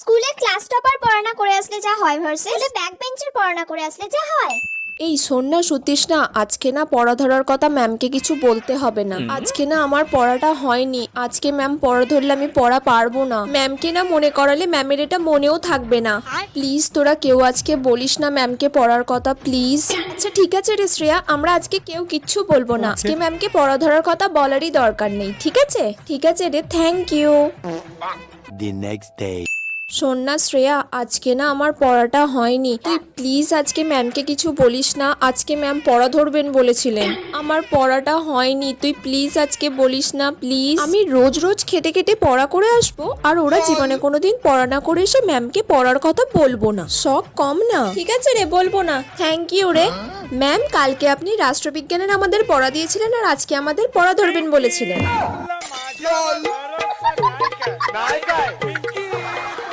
স্কুলে class topper পড়ানা করে আসলে যা হয় ভার্সেস ব্যাক বেঞ্চের পড়ানা করে আসলে যা হয়। এই শোন না সতীশ না আজকে না পড়া ধরার কথা ম্যামকে কিছু বলতে হবে না। আজকে না আমার পড়াটা হয়নি। আজকে ম্যাম পড়া ধরলে আমি পড়া পারব না। ম্যামকে না মনে করালে ম্যামের এটা মনেও থাকবে না। প্লিজ তোরা কেউ আজকে বলিস না ম্যামকে পড়ার কথা প্লিজ আচ্ছা ঠিক আছে রে শ্রেয়া আমরা আজকে কেউ কিচ্ছু বলব না। আজকে? ম্যামকে পড়া ধরার কথা বলারই দরকার নেই ঠিক আছে? ঠিক আছে রে thank you the next day. শোন না শ্রেয়া, আজকে না আমার পড়াটা হয়নি। তুই প্লিজ আজকে ম্যামকে কিছু বলিস না। আজকে ম্যাম পড়া ধরবেন বলেছিলেন। আমার পড়াটা হয়নি। তুই প্লিজ আজকে বলিস না প্লিজ আমি রোজ রোজ খেটে খেটে পড়া করে আসব। আর ওরা জীবনে কোনোদিন পড়া না করে এসে ম্যামকে পড়ার কথা বলব না। শখ কম না। ঠিক আছে রে, বলব না। থ্যাংক ইউ রে। ম্যাম কালকে আপনি রাষ্ট্রবিজ্ঞানের আমাদের পড়া দিয়েছিলেন আর আজকে আমাদের পড়া ধরবেন বলেছিলেন।